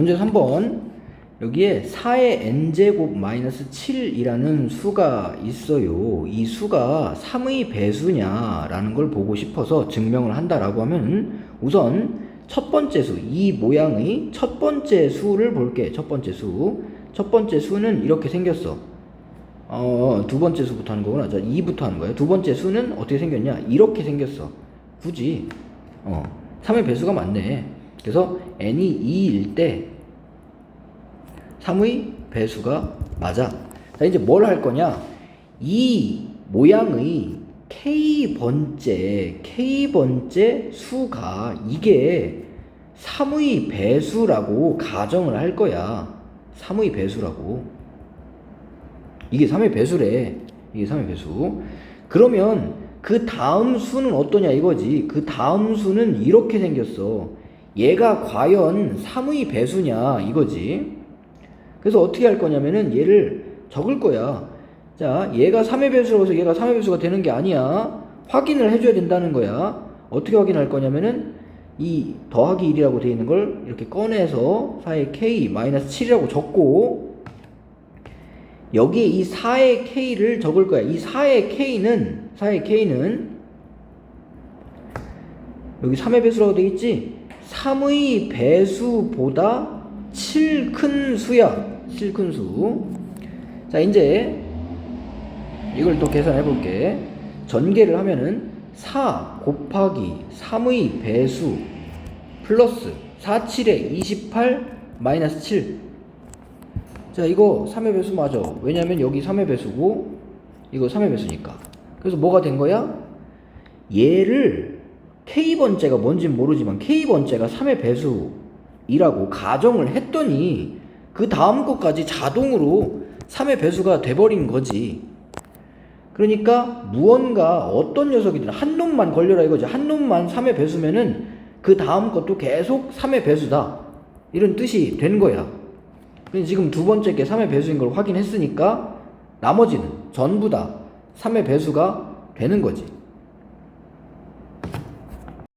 문제 3번 여기에 4의 n제곱 마이너스 7이라는 수가 있어요. 이 수가 3의 배수냐라는 걸 보고 싶어서 증명을 한다라고 하면 우선 첫 번째 수, 이 모양의 첫 번째 수를 볼게. 첫 번째 수. 첫 번째 수는 이렇게 생겼어. 어, 두 번째 수부터 하는 거구나. 자, 2부터 하는 거야. 두 번째 수는 어떻게 생겼냐? 이렇게 생겼어. 굳이. 어, 3의 배수가 맞네. 그래서 n이 2일 때 3의 배수가 맞아. 자, 이제 뭘 할 거냐? 이 모양의 k번째, k번째 수가 이게 3의 배수라고 가정을 할 거야. 3의 배수라고. 이게 3의 배수래. 이게 3의 배수. 그러면 그 다음 수는 어떠냐 이거지. 그 다음 수는 이렇게 생겼어. 얘가 과연 3의 배수냐 이거지. 그래서 어떻게 할 거냐면은 얘를 적을 거야. 자, 얘가 3의 배수라고 해서 얘가 3의 배수가 되는 게 아니야. 확인을 해줘야 된다는 거야. 어떻게 확인할 거냐면은 이 더하기 1이라고 되어 있는 걸 이렇게 꺼내서 4의 k 마이너스 7이라고 적고 여기에 이 4의 k를 적을 거야. 이 4의 k는 4의 k는 여기 3의 배수라고 되어 있지? 3의 배수보다 7큰 수야. 7큰 수. 자, 이제 이걸 또 계산해 볼게. 전개를 하면은 4 곱하기 3의 배수 플러스 4, 7에 28 마이너스 7. 자, 이거 3의 배수 맞아. 왜냐면 여기 3의 배수고 이거 3의 배수니까. 그래서 뭐가 된 거야? 얘를 K번째가 뭔진 모르지만 K번째가 3의 배수이라고 가정을 했더니 그 다음 것까지 자동으로 3의 배수가 돼버린 거지. 그러니까 무언가 어떤 녀석이든 한 놈만 걸려라 이거지. 한 놈만 3의 배수면은 그 다음 것도 계속 3의 배수다. 이런 뜻이 된 거야. 지금 두 번째 게 3의 배수인 걸 확인했으니까 나머지는 전부 다 3의 배수가 되는 거지.